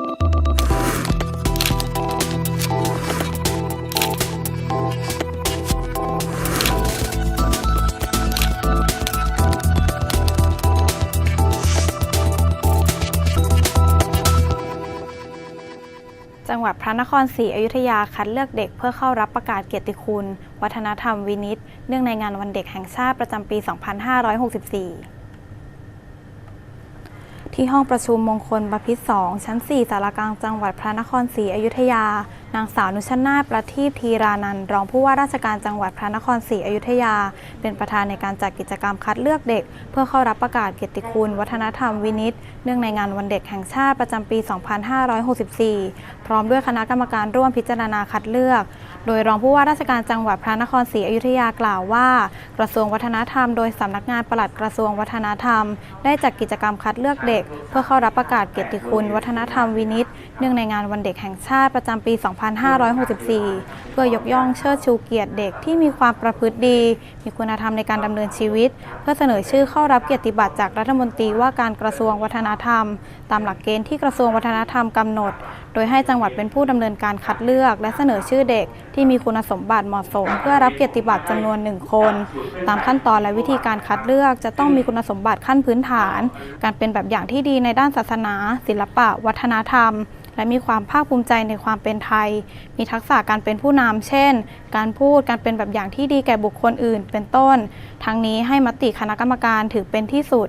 จังหวัดพระนครศรีอยุธยาคัดเลือกเด็กเพื่อเข้ารับประกาศเกียรติคุณ วัฒนธรรมวินิต เนื่องในงานวันเด็กแห่งชาติประจำปี 2564 ที่ห้องประชุมมงคลบพิตร2ชั้น 4 สารกลางจังหวัดพระนครศรีอยุธยา นางสาวนุชนาถประทีปธีรานันรองผู้ว่าราชการจังหวัดพระนครศรีอยุธยา เป็นประธานในการจัดกิจกรรมคัดเลือกเด็ก เพื่อเข้ารับประกาศเกียรติคุณ วัฒนธรรมวินิตเนื่องในงานวันเด็กแห่งชาติประจำปี 2564 พร้อมด้วยคณะกรรมการร่วมพิจารณาคัดเลือก โดยรองผู้ว่าราชการจังหวัดพระนครศรีอยุธยากล่าวว่า กระทรวงวัฒนธรรมโดยสำนักงานปลัดกระทรวงวัฒนธรรม ได้จัดกิจกรรมคัดเลือกเด็ก เพื่อเข้ารับประกาศเกียรติคุณวัฒนธรรมวินิตเนื่องในงานวันเด็กแห่งชาติประจำปี 2564 เพื่อยกย่องเชิดชูเกียรติเด็กที่มีความประพฤติดี มีคุณธรรมในการดำเนินชีวิต เพื่อเสนอชื่อเข้ารับเกียรติบัตรจากรัฐมนตรีว่าการกระทรวงวัฒนธรรม ตามหลักเกณฑ์ที่กระทรวงวัฒนธรรมกำหนด โดยให้จังหวัดเป็นผู้ดำเนินการคัดเลือก และเสนอชื่อเด็กที่มีคุณสมบัติเหมาะสม เพื่อรับเกียรติบัตรจำนวนหนึ่งคน ตามขั้นตอนและวิธีการคัดเลือกจะต้องมีคุณสมบัติขั้นพื้นฐาน การเป็นแบบอย่างที่ดีในด้านศาสนา ศิลปะ วัฒนธรรมและมีความภาคภูมิใจในความเป็นไทย มีทักษะการเป็นผู้นำ เช่น การพูด การเป็นแบบอย่างที่ดีแก่บุคคลอื่น เป็นต้น ทั้งนี้ให้มติคณะกรรมการถือเป็นที่สุด